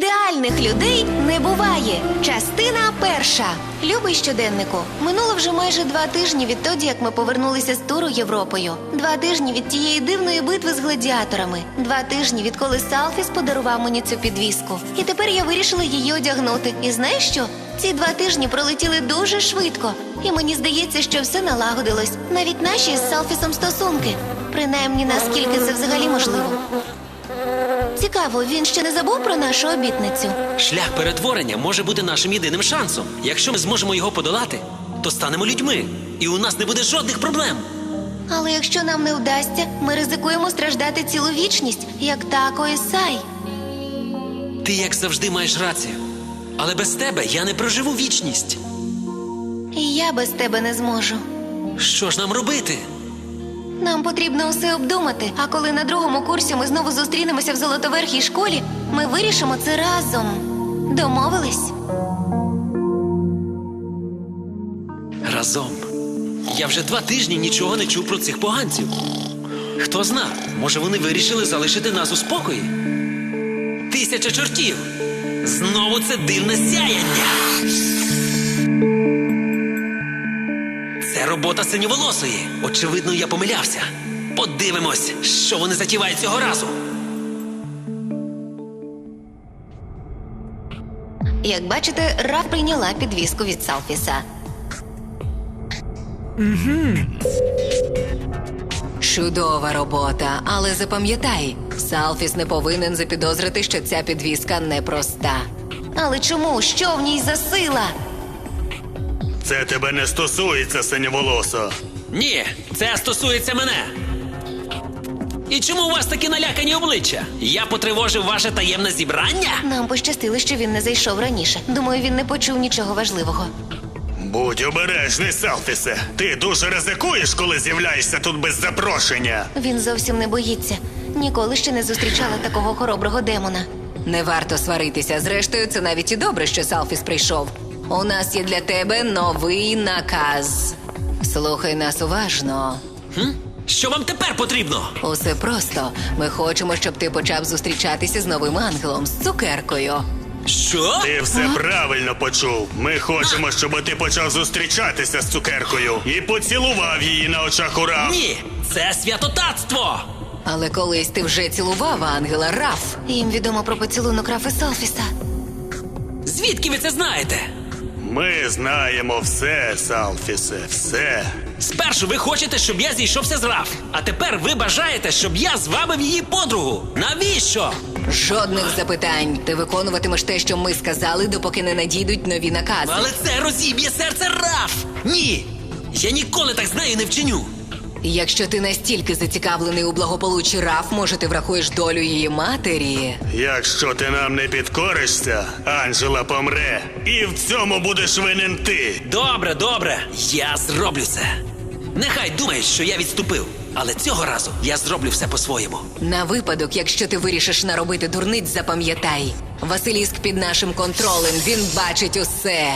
Нормальних людей не буває. Частина перша. Любий щоденнику. Минуло вже майже два тижні відтоді, як ми повернулися з туру Європою. Два тижні від тієї дивної битви з гладіаторами. Два тижні відколи Салфіс подарував мені цю підвіску. І тепер я вирішила її одягнути. І знаєш що? Ці два тижні пролетіли дуже швидко. І мені здається, що все налагодилось. Навіть наші з Салфісом стосунки. Принаймні, наскільки це взагалі можливо. Цікаво, він ще не забув про нашу обітницю. Шлях перетворення може бути нашим єдиним шансом. Якщо ми зможемо його подолати, то станемо людьми, і у нас не буде жодних проблем. Але якщо нам не вдасться, ми ризикуємо страждати цілу вічність, як тако і Сай. Ти, як завжди, маєш рацію. Але без тебе я не проживу вічність. І я без тебе не зможу. Що ж нам робити? Нам потрібно усе обдумати. А коли на другому курсі ми знову зустрінемося в золотоверхій школі, ми вирішимо це разом. Домовились? Разом. Я вже два тижні нічого не чув про цих поганців. Хто зна, може вони вирішили залишити нас у спокої? Тисяча чортів! Знову це дивне сяяння. Робота синьоволосої. Очевидно, я помилявся. Подивимось, що вони затівають цього разу. Як бачите, Раф прийняла підвіску від Салфіса. Чудова робота, але запам'ятай, Салфіс не повинен запідозрити, що ця підвіска непроста. Але чому? Що в ній за сила? Це тебе не стосується, синьоволосо. Ні, це стосується мене. І чому у вас такі налякані обличчя? Я потривожив ваше таємне зібрання? Нам пощастило, що він не зайшов раніше. Думаю, він не почув нічого важливого. Будь обережний, Селфісе. Ти дуже ризикуєш, коли з'являєшся тут без запрошення. Він зовсім не боїться. Ніколи ще не зустрічала такого хороброго демона. Не варто сваритися. Зрештою, це навіть і добре, що Салфіс прийшов. У нас є для тебе новий наказ. Слухай нас уважно. Хм? Що вам тепер потрібно? Усе просто. Ми хочемо, щоб ти почав зустрічатися з новим ангелом з цукеркою. Що? Ти все правильно почув. Ми хочемо, щоб ти почав зустрічатися з цукеркою і поцілував її на очах у Раф. Ні, це святотатство! Але колись ти вже цілував ангела Раф. Їм відомо про поцілунок Раф і Салфіса. Звідки ви це знаєте? Ми знаємо все, Салфісе, все. Спершу ви хочете, щоб я зійшовся з Раф, а тепер ви бажаєте, щоб я звабив її подругу. Навіщо? Жодних запитань. Ти виконуватимеш те, що ми сказали, допоки не надійдуть нові накази. Але це розіб'є серце Раф! Ні! Я ніколи так з нею не вчиню. Якщо ти настільки зацікавлений у благополуччі Раф, може, ти врахуєш долю її матері. Якщо ти нам не підкоришся, Анжела помре. І в цьому будеш винен ти. Добре, добре, я зроблю це. Нехай думають, що я відступив, але цього разу я зроблю все по-своєму. На випадок, якщо ти вирішиш наробити дурниць, запам'ятай. Василіск під нашим контролем. Він бачить усе.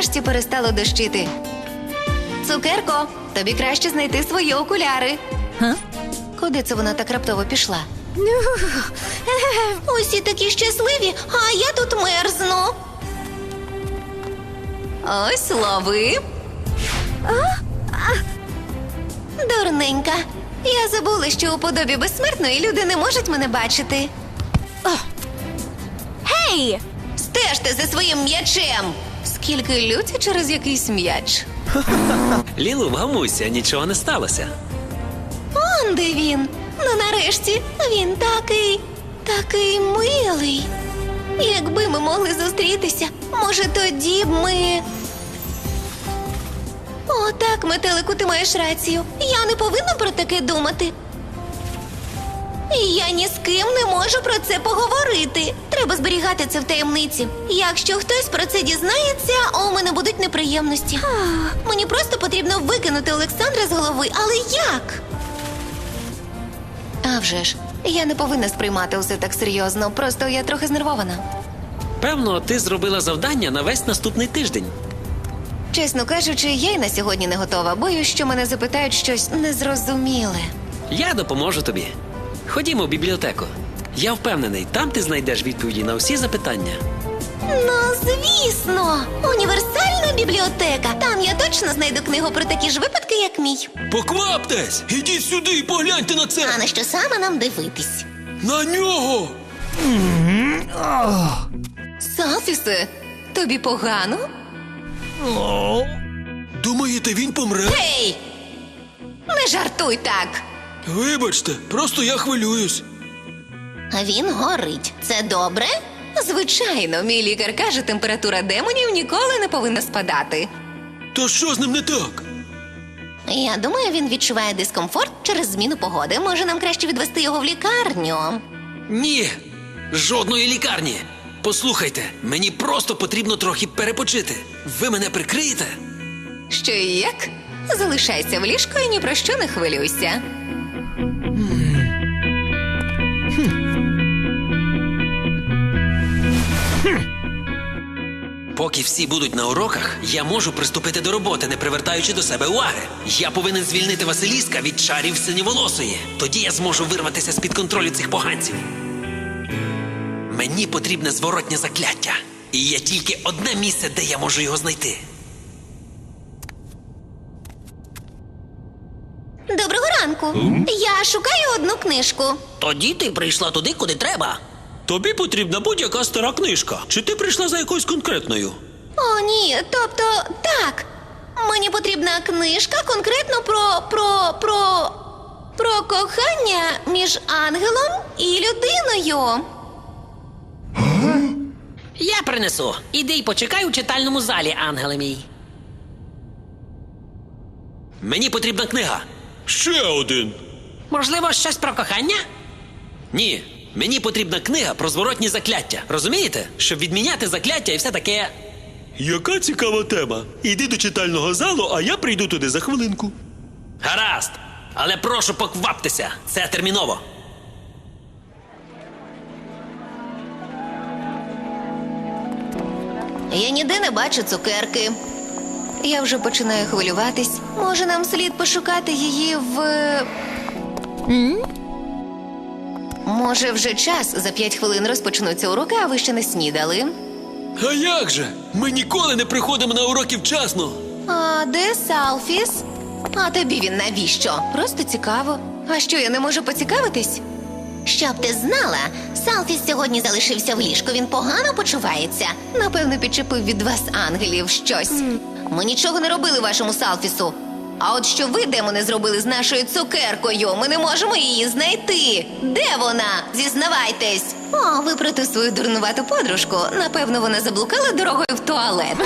Нарешті перестало дощити. Цукерко, тобі краще знайти свої окуляри. Га? Куди це вона так раптово пішла? Усі такі щасливі, а я тут мерзну. Ось лови. Дурненька. Я забула, що у подобі безсмертної люди не можуть мене бачити. Гей! Стежте за своїм м'ячем! Скільки люті через якийсь м'яч. Лілу, вгамуйся, нічого не сталося. Он де він. Ну нарешті він такий, такий милий. Якби ми могли зустрітися, може тоді б ми. О, так, метелику, ти маєш рацію. Я не повинна про таке думати. І Я ні з ким не можу про це поговорити. Треба зберігати це в таємниці. Якщо хтось про це дізнається, у мене будуть неприємності. Мені просто потрібно викинути Олександра з голови, але як? А вже ж, я не повинна сприймати усе так серйозно, просто я трохи знервована. Певно, ти зробила завдання на весь наступний тиждень. Чесно кажучи, я й на сьогодні не готова. Боюсь, що мене запитають щось незрозуміле. Я допоможу тобі. Ходімо в бібліотеку. Я впевнений, там ти знайдеш відповіді на всі запитання. Ну, звісно, універсальна бібліотека. Там я точно знайду книгу про такі ж випадки, як мій. Покваптесь! Ідіть сюди і погляньте на це! А на що саме нам дивитись? На нього! Салфісе, тобі погано? Думаєте, він помре? Гей! Не жартуй так. Вибачте, просто я хвилююсь. Він горить. Це добре? Звичайно, мій лікар каже, температура демонів ніколи не повинна спадати. То що з ним не так? Я думаю, він відчуває дискомфорт через зміну погоди. Може, нам краще відвести його в лікарню. Ні, жодної лікарні. Послухайте, мені просто потрібно трохи перепочити. Ви мене прикриєте? Що і як? Залишайся в ліжку і ні про що не хвилюйся. Поки всі будуть на уроках, я можу приступити до роботи, не привертаючи до себе уваги. Я повинен звільнити Василіска від чарів синьоволосої. Тоді я зможу вирватися з-під контролю цих поганців. Мені потрібне зворотнє закляття. І є тільки одне місце, де я можу його знайти. Доброго ранку. Я шукаю одну книжку. Тоді ти прийшла туди, куди треба. Тобі потрібна будь-яка стара книжка. Чи ти прийшла за якоюсь конкретною? О, ні, тобто так. Мені потрібна книжка конкретно про. про. про. про кохання між ангелом і людиною. Я принесу. Іди й почекай у читальному залі, ангеле мій. Мені потрібна книга. Ще один. Можливо, щось про кохання? Ні. Мені потрібна книга про зворотні закляття. Розумієте? Щоб відміняти закляття і все таке. Яка цікава тема. Іди до читального залу, а я прийду туди за хвилинку. Гаразд. Але прошу покваптеся. Це терміново. Я ніде не бачу цукерки. Я вже починаю хвилюватись. Може, нам слід пошукати її в. Може, вже час за п'ять хвилин розпочнуться уроки, а ви ще не снідали. А як же? Ми ніколи не приходимо на уроки вчасно. А де Салфіс? А тобі він навіщо? Просто цікаво. А що я не можу поцікавитись? Щоб ти знала, Салфіс сьогодні залишився в ліжку. Він погано почувається. Напевно, підчепив від вас ангелів щось. Ми нічого не робили вашому Салфісу. А от що ви, демони, зробили з нашою цукеркою? Ми не можемо її знайти. Де вона? Зізнавайтесь. О, ви про ту свою дурнувату подружку. Напевно, вона заблукала дорогою в туалет.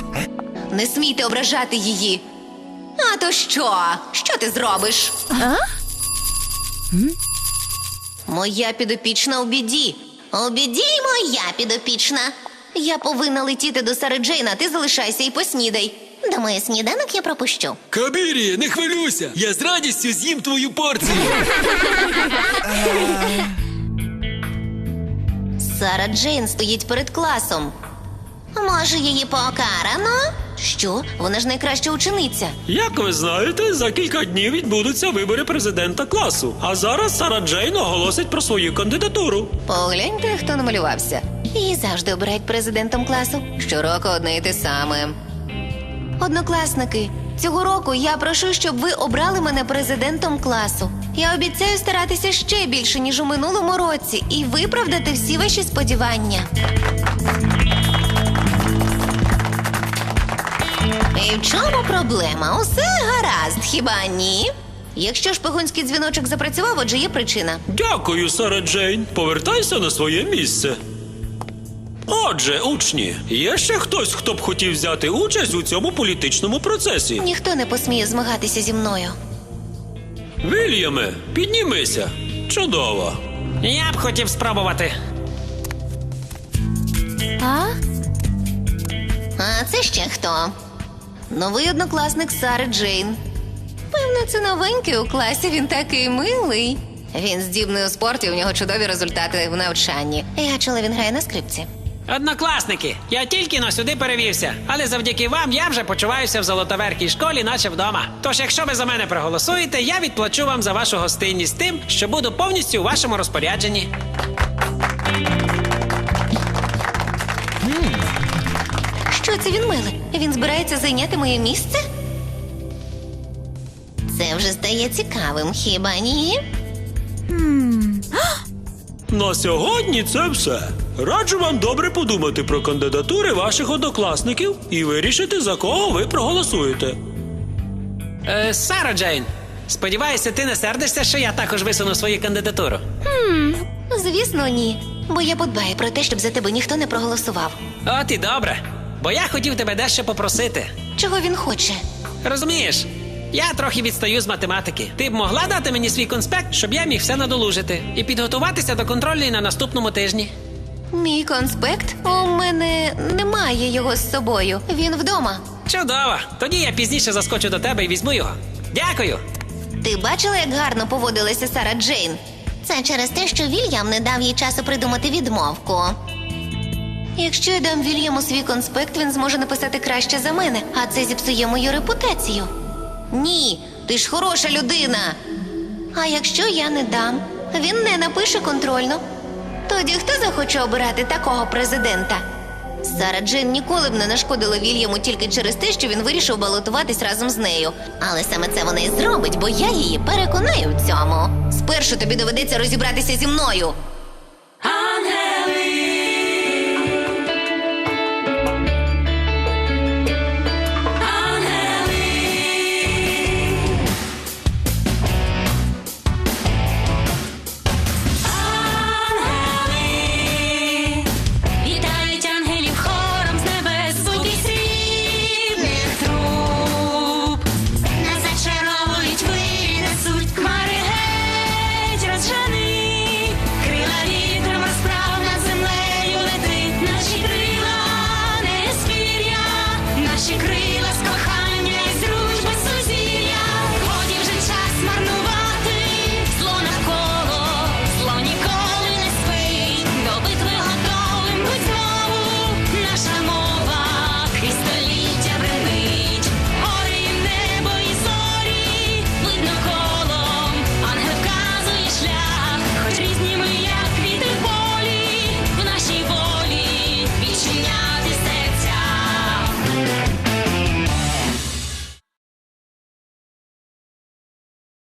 Не смійте ображати її. А то що? Що ти зробиш? А? Моя підопічна у біді. У біді моя підопічна. Я повинна летіти до Сари Джейна, ти залишайся і поснідай. Думаю, сніданок я пропущу. Кабірі, не хвилюйся! Я з радістю з'їм твою порцію. Сара Джейн стоїть перед класом. Може, її покарано? Що? Вона ж найкраща учениця. Як ви знаєте, за кілька днів відбудуться вибори президента класу. А зараз Сара Джейн оголосить про свою кандидатуру. Погляньте, хто намалювався. Її завжди обирають президентом класу. Щороку одне й те саме. Однокласники, цього року я прошу, щоб ви обрали мене президентом класу. Я обіцяю старатися ще більше, ніж у минулому році, і виправдати всі ваші сподівання. І в чому проблема? Усе гаразд, хіба ні? Якщо шпигунський дзвіночок запрацював, отже є причина. Дякую, Сара Джейн. Повертайся на своє місце. Отже, учні, є ще хтось, хто б хотів взяти участь у цьому політичному процесі. Ніхто не посміє змагатися зі мною. Вільяме, піднімися. Чудово. Я б хотів спробувати. А? А це ще хто? Новий однокласник Сари Джейн. Певно, це новенький у класі, він такий милий. Він здібний у спорті, у нього чудові результати в навчанні. Я чула, він грає на скрипці. Однокласники, я тільки но сюди перевівся, але завдяки вам я вже почуваюся в золотоверхій школі, наче вдома. Тож, якщо ви за мене проголосуєте, я відплачу вам за вашу гостинність тим, що буду повністю у вашому розпорядженні. Що це він миле? Він збирається зайняти моє місце? Це вже стає цікавим, хіба ні? На сьогодні це все. Раджу вам добре подумати про кандидатури ваших однокласників і вирішити, за кого ви проголосуєте. Е, Сара Джейн, сподіваюся, ти не сердишся, що я також висуну свою кандидатуру. Звісно, ні. Бо я подбаю про те, щоб за тебе ніхто не проголосував. От і добре. Бо я хотів тебе дещо попросити. Чого він хоче? Розумієш, я трохи відстаю з математики. Ти б могла дати мені свій конспект, щоб я міг все надолужити і підготуватися до контрольної на наступному тижні. Мій конспект? У мене немає його з собою. Він вдома. Чудово! Тоді я пізніше заскочу до тебе і візьму його. Дякую. Ти бачила, як гарно поводилася Сара Джейн? Це через те, що Вільям не дав їй часу придумати відмовку. Якщо я дам Вільяму свій конспект, він зможе написати краще за мене, а це зіпсує мою репутацію. Ні, ти ж хороша людина. А якщо я не дам, він не напише контрольно. Тоді хто захоче обирати такого президента? Сара Джен ніколи б не нашкодила Вільяму тільки через те, що він вирішив балотуватись разом з нею. Але саме це вона і зробить, бо я її переконаю в цьому. Спершу тобі доведеться розібратися зі мною.